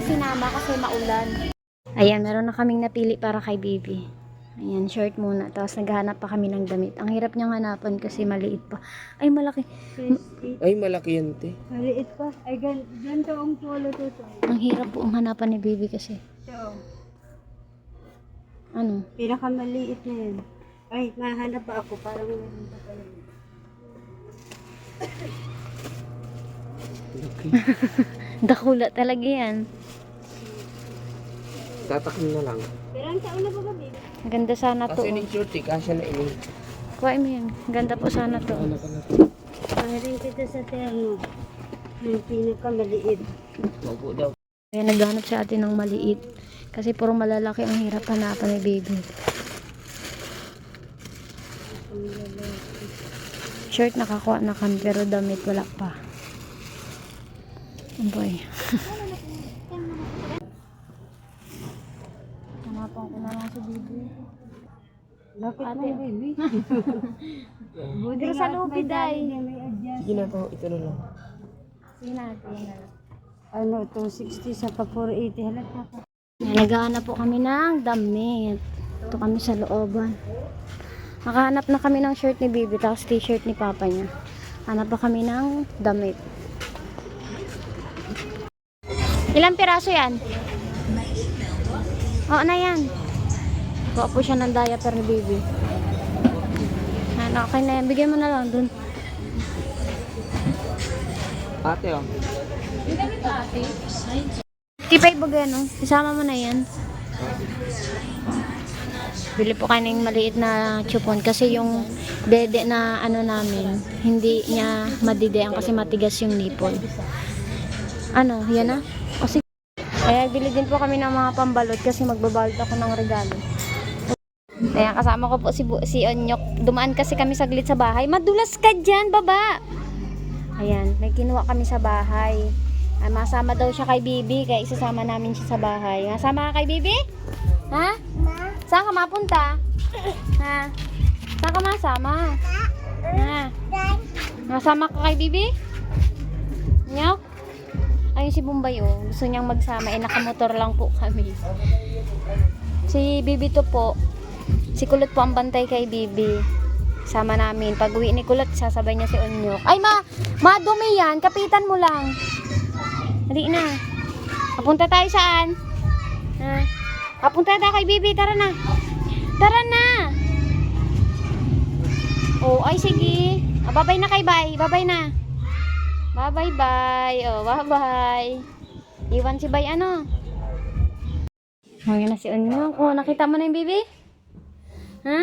siya sinama kasi maulan. Ayan, meron na kaming napili para kay baby. Ayan, short muna. Tapos naghahanap pa kami ng damit. Ang hirap niyang hanapan kasi maliit pa. Ay, malaki. Ay, malaki yan, te. Maliit pa. Ay, gan ganito ang polo to. Ang hirap po ang hanapan ni baby kasi. Ito. Ano? Pinakamaliit na yun. Ay, mahanap pa ako. Parang meron pa pala. Dakula talaga yan. Tatakin na lang. Pero ang taon na ba ba, baby? Ang ganda sana to. Kasi ni short, eh, kasya na ini. Kuhain mo yan. Ang Ganda po sana to. Paharin kita sa terno. Yung pinakamaliit. Opo daw. Kaya naghanap sa atin ng maliit. Kasi puro malalaki ang hirap hanapan ni baby. Shirt nakakuha na kami pero damit wala pa. Oh boy. Hanapan ko na lang si baby. Bakit Ate. mo, baby? Buti Pero sa loob, may Day. dali na may adjust. Sige na to, ito na lang. Sige. Ano, 260 sa pa 480. Halata ka. Naghahanap po kami ng damit. Ito kami sa looban. Nakahanap na kami ng shirt ni Bibi, tapos t-shirt ni Papa niya. Hanap pa kami ng damit. Ilang piraso yan? Oo na yan. Kuha po siya ng diaper ni Bibi. Yan, okay na yan. Bigyan mo na lang dun. Ate, oh. Tipay ba gano? Isama mo na yan. Bili po kayo ng maliit na chupon kasi yung dede na ano namin, hindi niya madidean kasi matigas yung nipple. Ano, yan na? O sige. Kaya bili din po kami ng mga pambalot kasi magbabalot ako ng regalo. Kaya kasama ko po si, si Onyok. Dumaan kasi kami saglit sa bahay. Madulas ka dyan, baba! Ayan, may kinuha kami sa bahay. Ay, masama daw siya kay Bibi, kaya isasama namin siya sa bahay. Masama ka kay Bibi? Ha? Saan ka mapunta? Ha? Saan ka masama? Ha? Masama ka kay Bibi? Nyok? Ayun si Bombay oh. Gusto niyang magsama. Eh, nakamotor lang po kami. Si Bibi to po. Si Kulot po ang bantay kay Bibi. Sama namin. Pag uwi ni Kulot, sasabay niya si Onyok. Ay ma! Madumi yan. Kapitan mo lang. Dali na. Papunta tayo saan? Ha? Papunta tayo kay Bibi. Tara na. Tara na. Oh, ay sige. Ah, babay na kay Bay. Babay na. Bye bye. Oh, bye. Iwan si Bay ano? Oh, yun na si Onyok. Oh, nakita mo na yung Bibi? Ha?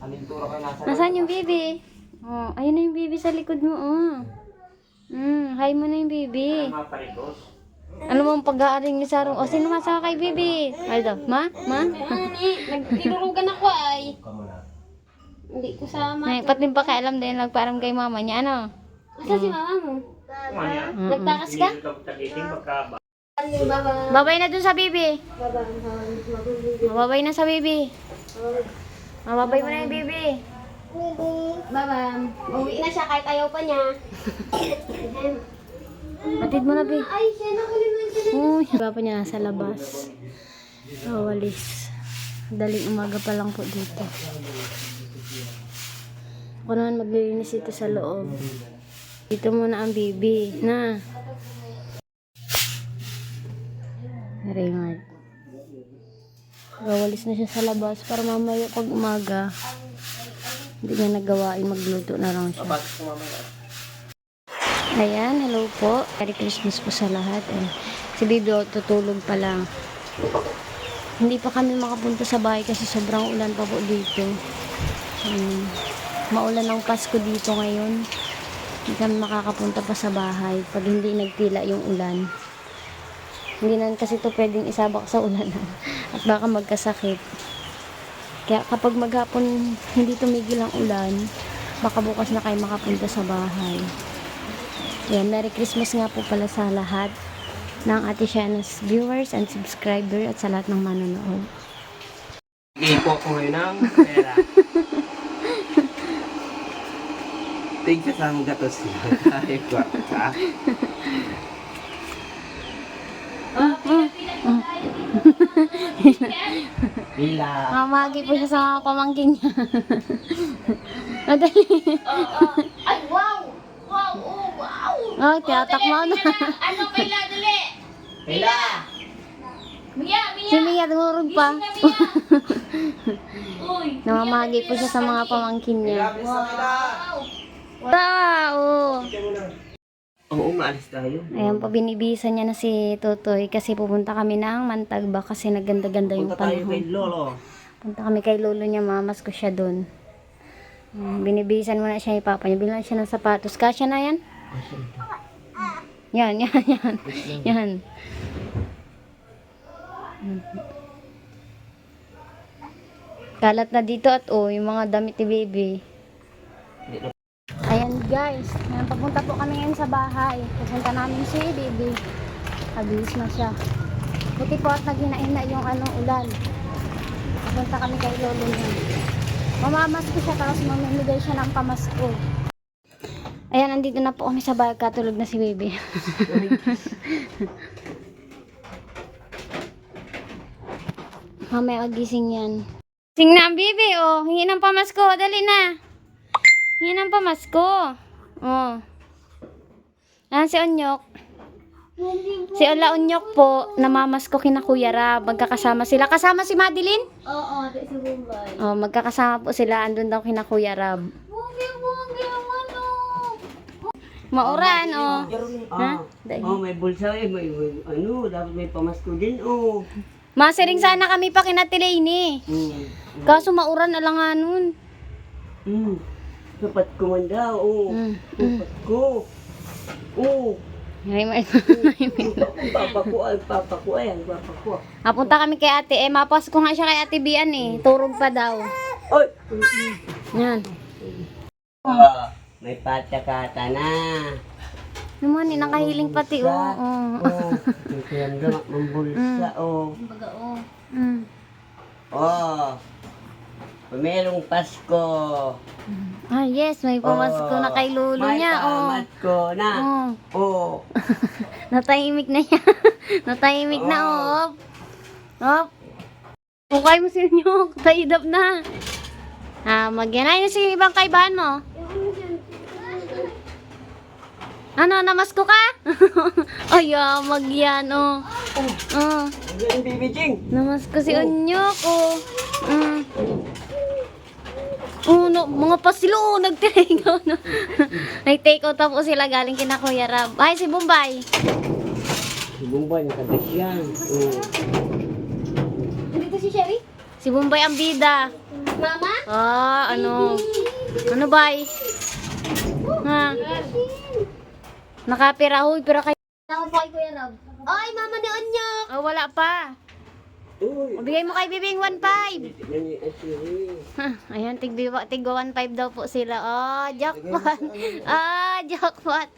Alin turo ka nasa? Nasaan yung Bibi? Oh, ayun na yung Bibi sa likod mo. Oh. Mm, hi mo na yung parikos. Ano mo ang pag-aaring ni Sarong? O, sino masama kay Bibi? Ay, daw. Ma? Ma? Nagtinurugan ako ay. Hindi ko sama. Ay, pati pa kailam din nagparam kay mama niya, ano? Asa si mama mo? Nagtakas ka? Baba. Babay na dun sa Bibi. Baba. Babay na sa Bibi. Mababay mo na yung Bibi. Baba. Uwi na siya kahit ayaw pa niya. Batid mo na, Bi. Ay, siya siya. Uy, papa niya nasa labas. So, walis. Daling umaga pa lang po dito. Ako naman maglilinis ito sa loob. Dito muna ang bibi. Na. Raymond. Gawalis na siya sa labas para mamaya pag umaga. Hindi niya nagawain magluto na lang siya. Ayan, hello po. Merry Christmas po sa lahat. And si Bibi oh, tutulog pa lang. Hindi pa kami makapunta sa bahay kasi sobrang ulan pa po dito. Um, maulan ang Pasko dito ngayon. Hindi kami makakapunta pa sa bahay pag hindi nagtila yung ulan. Hindi na kasi to pwedeng isabak sa ulan at baka magkasakit. Kaya kapag maghapon hindi tumigil ang ulan, baka bukas na kayo makapunta sa bahay. Yan, Merry Christmas nga po pala sa lahat ng Ate Shana's viewers and subscriber at sa lahat ng manonood. Ipo ko ngayon ng pera. Tingka sa mga gatos. Ay, kwarta. Pila. Mamagi po siya sa mga pamangkin niya. Madali. Ay, wow! Wow! Oh, wow! Oh, tinatakbo na. Ano pala, dali? Pila. Mia, Si Mia! Mia tumurog pa. Namamagi po siya sa mga pamangkin niya. Grabe sa pila. Oo, maalis tayo. Ayan po, binibisan niya na si Totoy kasi pupunta kami ng Mantagba kasi naganda-ganda yung Punta tayo kay panahon. Lolo. Punta kami kay lolo niya, mamas ko siya doon. Ayan, Binibisan mo na siya ni Papa niya. Bilang siya ng sapatos. Kasya na yan? Yan, yan, yan. Yan. Kalat na dito at oh, yung mga damit ni baby. Ayan guys, ngayon papunta po kami ngayon sa bahay. Pupunta namin si baby. Abis na siya. Buti po at naghina-hina yung ano, ulan. Pupunta kami kay lolo niya. Mamamasko siya tapos mamimigay siya ng pamasko. Ayan, andito na po kami sa bahay. Katulog na si baby. Mamaya magising yan. Sing na baby, oh. Hingi ng pamasko. Dali na. Hingi ng pamasko. Oh. Ayan si Onyok. Si Ola Onyok po, namamasko kina Kuya Rab. Magkakasama sila. Kasama si Madeline? Oo, ate si Bombay. Oh, magkakasama po sila. Andun daw kina Kuya Rab. Ano? Mauran, oh. Ah, Dahil- oh, may bulsa eh. May, may- ano, dapat may pamasko din. Oh. Masiring sana kami pa kina Tilaini. Hmm. Kaso mauran na lang nga nun. Hmm. Dapat ko man daw. Oh. Mm. Dapat ko. Oh. Ay, may- papa ko ay, papa ko ay, ang papa ko. Napunta kami kay ate. Eh, mapas ko nga siya kay ate Bian eh. Turog pa daw. Oy! Yan. Ah, may patakata na. Naman, eh, nakahiling pati, oh. oh. Oh, may kiyandang ng bulsa, oh. Baga, oh. Mm. Oh. Merong Pasko. Ah, yes, may pamasko na kay lolo may niya, oh. pamasko na. Oh. Oh. Natahimik na yan. Natahimik na, oh. Op. Op. Mo si Nyok. Taidap na. Ah, magyan. Ayun si ibang kaibahan mo. Ano, namasko ka? Ay, ah, magyan, oh. Oh. Bibi Jing. Namasko si Onyok, oh. Mm. Oh, no, mga pasilo, oh, nag-take out na. Nag-take out na po sila galing kina Kuya Rab. Ay, si Bombay. Si Bumbay, nakagas yan. Oh. Dito si Sherry? Si Bombay ang bida. Mama? Ah, ano? Ano, bay? Ha? Nakapira, huy, pero kay... Ako po kay Kuya Rob. Ay, mama ni Onyok! Oh, wala pa. Uy. O, bigay mo kay Bibing 1.5. Yan yung asiri. Huh, Ayan, tig, tig 1.5 daw po sila. Oh, jackpot. Ah, jackpot.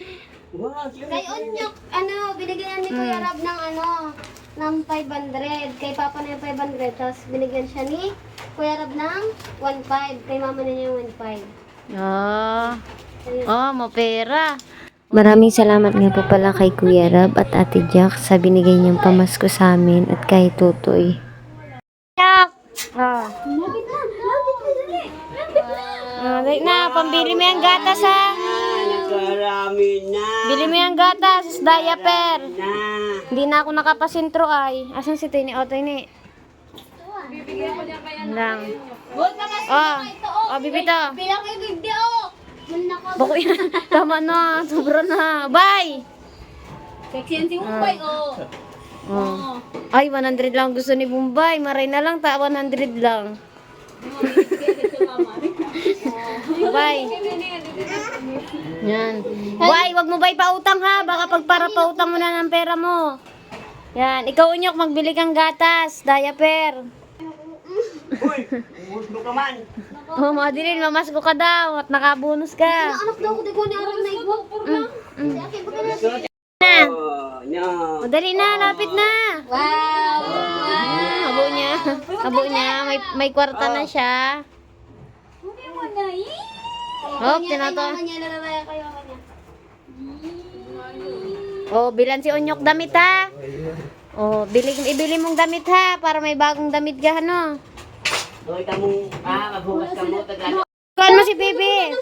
Kay Onyok, ano, binigyan ni Kuya Rob ng ano, ng 500. Kay Papa na yung 500. Tapos binigyan siya ni Kuya Rob ng 1.5. Kay Mama na niya yung 1.5. Ah. Oh, mapera. Maraming salamat nga po pala kay Kuya Rab at Ate Jack sa binigay niyang pamasko sa amin at kay Tutoy. Jack! Ah. Lapit na! Lapit na! Dali! Lapit na! Ah, dali na, pambili mo yung gatas ha. Ah, nakarami na. Bili mo yung gatas, diaper. Na. Hindi na ako nakapasintro ay. Asan si Tini? O, Tini. Lang. Huwag ka mas Oh, ito, oh. oh, bibito. Bilang kay Bibdi, oh. Manaka. Bako yan. Tama na. Sobra na. Bye! Yan si Mumbai, oh. Oh. Ay, 100 lang gusto ni Bombay. Maray na lang, ta 100 lang. Bye. Yan. Bye, wag mo bay pautang ha. Baka pag para pautang mo na ng pera mo. Yan. Ikaw, Unyok, magbili kang gatas, diaper. Uy, gusto ka man. Oh, Madeline, mamasko ka daw at nakabonus ka. Anak daw ko, di ko ni Aron na igwa. Mm. Baka na. Na. Oh, dali na, lapit na. Wow! Ah, Abo niya. Abo niya. May, may kwarta na siya. Oh, Kanya, kay tinato. mama niya, lalaya kayo kanya. Oh, bilan si Onyok damit ha. Oh, bili, ibili mong damit ha para may bagong damit ka ano. Hoy, kamong, ah, maghugas ka mo, taglalo. Kuhan mo si Bibi.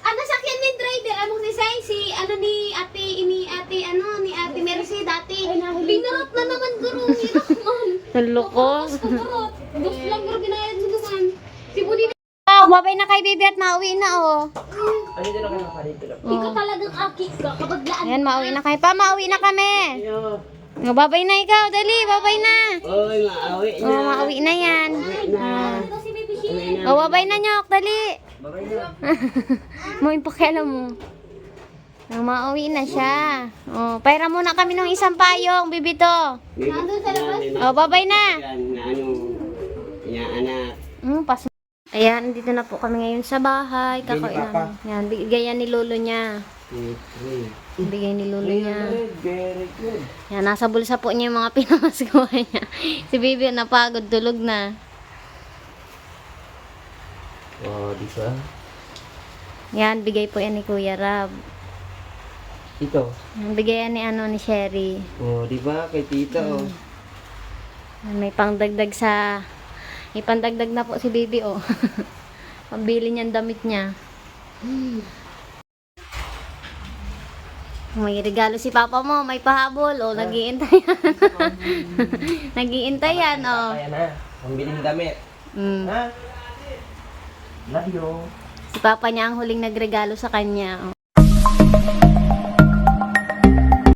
Ano sakyan ni driver? Ano si Say? Si ano ni ate, ni ate, ano, ni ate Mercy dati. Binarot na naman guru. Hirap man. Naloko. Kumarot. Dos lang guru ginayad mo naman. Si Budi Oh, babay na kay Bibi at mauwi na oh. Ano dito na kayo nakalito lang? Ikaw talagang aki ka kapag laan. Ayan, mauwi na kayo pa. Mauwi na kami. Ayo. Oh, babay na ikaw. Dali, babay na. Oy, maawi na. Oh, mauwi na yan. Uwi na. Ito si Baby Shi. Uwi na. Oh, babay na nyok. Dali. Babay na. mo yung pakialam mo. Oh, mauwi na siya. Oh, paira muna kami ng isang payong, Bibi to. Nandun sa labas. Oh, babay na. Ano, inaanak. Hmm, pas Ayan, dito na po kami ngayon sa bahay. Kakain namin. Yan, bigay yan ni lolo niya. Bigay ni lolo niya. Yan, nasa bulsa po niya yung mga pinamaskuha niya. Si Bibi napagod, tulog na. Oh, di ba? Yan, bigay po yan ni Kuya Rab. Ito. Bigay yan ni ano ni Sherry. Oh, di ba? Kay tita, oh. Yan, May pangdagdag sa... May pandagdag na po si Bibi, oh. Pambili niyang damit niya. May regalo si Papa mo, may pahabol, oh, nag-iintay yan. nag-iintay yan, oh. Ayan na. Ang biling damit. Mm. Ha? Love you. Si Papa niya ang huling nagregalo sa kanya.